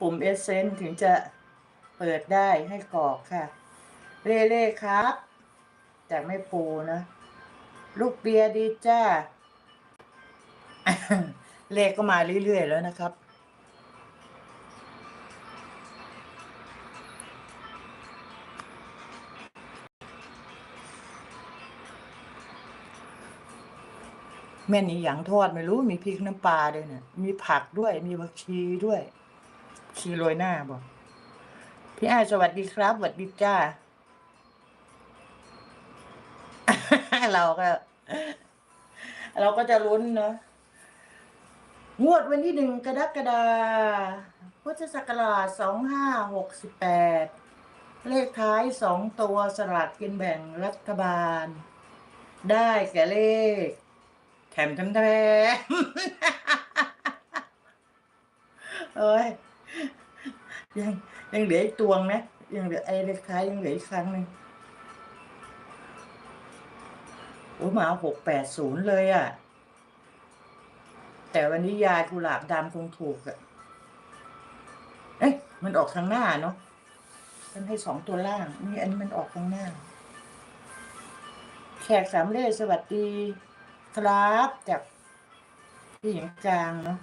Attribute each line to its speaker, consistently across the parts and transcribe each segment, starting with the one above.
Speaker 1: ปุ่มเอเซนถึงจะเปิดได้ให้กรอกค่ะเล่เล่ครับ จากไม่ปูนะ ลูกเบียร์ดีจ้า เลขก็มาเรื่อย ๆ แล้วนะครับ แม่นี่หยังทอดไม่รู้มีพริกน้ำปลาด้วยเนี่ยมีผักด้วยมีผักชีด้วย ชีโรยหน้าบอก พี่อ้าสวัสดีครับสวัสดีจ้า เราก็ เราก็จะลุ้นเนาะงวดวันที่หนึ่งกรกฎาพุทธศักราชสองห้าหกสิบแปดเลขท้ายสองตัวสลากกินแบ่งรัฐบาล ได้แก่เลข แถมแถมแถมเอ้ย ยังยังเหลืออีกตวงนะยังเหลือไอ้เลขท้ายยังเหลืออีกครั้งหนึ่งโอ้มาหกแปดศูนย์เลยอะ่ะ แต่วันนี้ยายกุหลาบดำคงถูกอะ่ะเอ๊ะมันออกทางหน้าเนาะมันให้สองตัวล่าง นี่อันนี้มันออกทางหน้า แขกสามเล่สวัสดี ครับจากพี่หญิงกลางเนาะ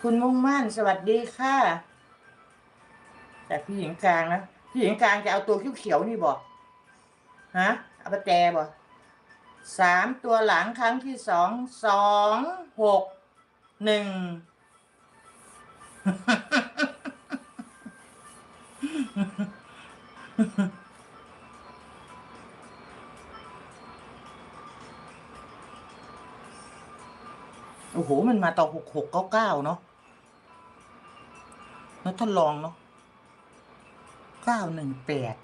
Speaker 1: คุณมุ่งมั่นสวัสดีค่ะ แต่พี่หญิงกลางนะพี่หญิงกลางจะเอาตัวเขียวๆนี่บอกฮะเอาไปแจบอกสามตัวหลังครั้งที่สองสองหกหนึ่ง โอ้โห มันมาต่อหกหกเก้าเก้าเนาะแล้วท่านลองเนาะเก้าหนึ่งแปด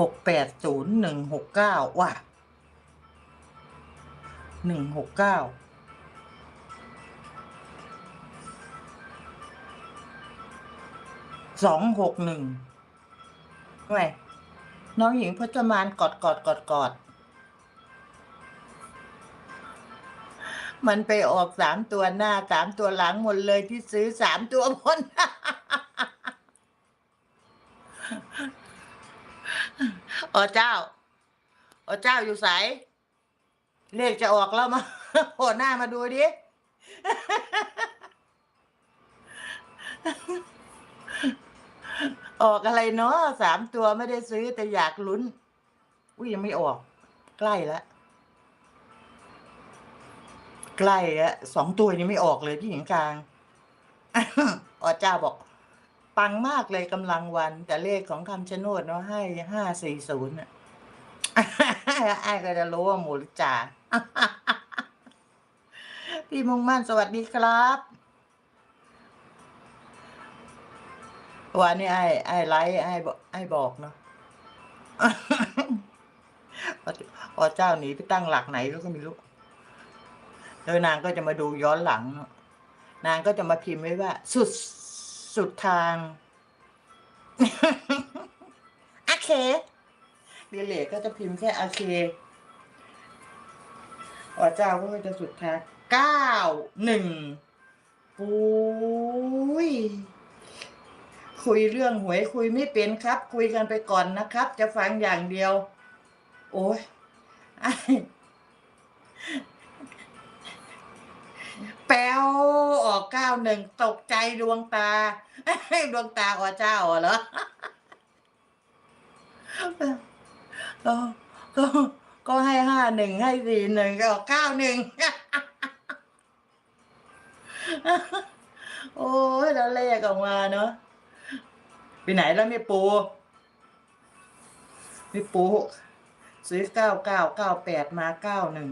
Speaker 1: หกแปดศูนย์หนึ่งหกเก้าว่ะหนึ่งหกเก้าสองหกหนึ่งไมน้องหญิงพจมานกอดกอดกอดกอด มันไปออกสามตัวหน้าสามตัวหลังหมดเลยที่ซื้อสามตัวบนอ๋อเจ้าอ๋อเจ้าอยู่ใสเลขจะออกแล้วมาโผล่หน้ามาดูดิออกอะไรเนาะสามตัวไม่ได้ซื้อแต่อยากลุ้น อุ้ยยังไม่ออก ใกล้แล้ว ใกล้อะสองตัวยังไม่ออกเลยพี่หญิงกลางอ๋อเจ้าบอก ปังมากเลยกำลังวัน แต่เลขของคำชะโนดเนาะให้ห้าสี่ศูนย์อะไอ้ก็จะรู้ว่าหมูหรือจ่าพี่มุ่งมั่นสวัสดีครับวันนี้ไอ้ไอ้ไลฟ์ไอ้บอกไอ้บอกเนาะอ๋อเจ้าหนีไปตั้งหลักไหนแล้วก็ไม่รู้ แล้วนางก็จะมาดูย้อนหลัง นางก็จะมาพิมพ์ไว้ว่า สุดสุดทางโอเคเรเลกก็จะพิมพ์แค่โอเคอ๋อเจ้าก็จะสุดทางเก้าหนึ่งปุ้ยคุยเรื่องหวยคุยไม่เป็นครับ คุยกันไปก่อนนะครับ จะฟังอย่างเดียว โอ้ย ปลวออกเก้าหนึ่งตกใจดวงตา ดวงตาอ๋อเจ้าเหรอก็ก็ก็ให้ห้าหนึ่งให้สี่หนึ่งก็ออกเก้าหนึ่งโอ้ยแล้วเลขออกมาเนาะไปไหนแล้วไม่ปูไม่ปูซื้อเก้าเก้าเก้าแปดมาเก้าหนึ่ง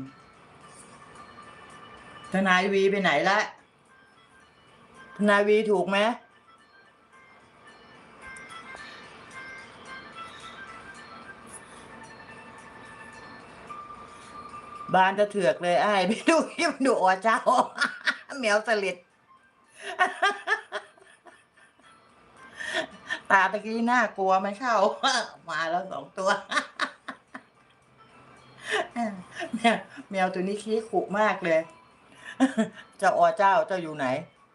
Speaker 1: ทนายวีไปไหนละทนายวีถูกไหมบ้านจะเถือกเลยไอ้ไปดูที่มันดูอ๋อเจ้าแมวสลิดตาตะกี้น่ากลัวไม่เข้า มาแล้วสองตัวแมวแมวตัวนี้ขี้ขุมากเลย เจ้าอ๋อเจ้าเจ้าอยู่ไหน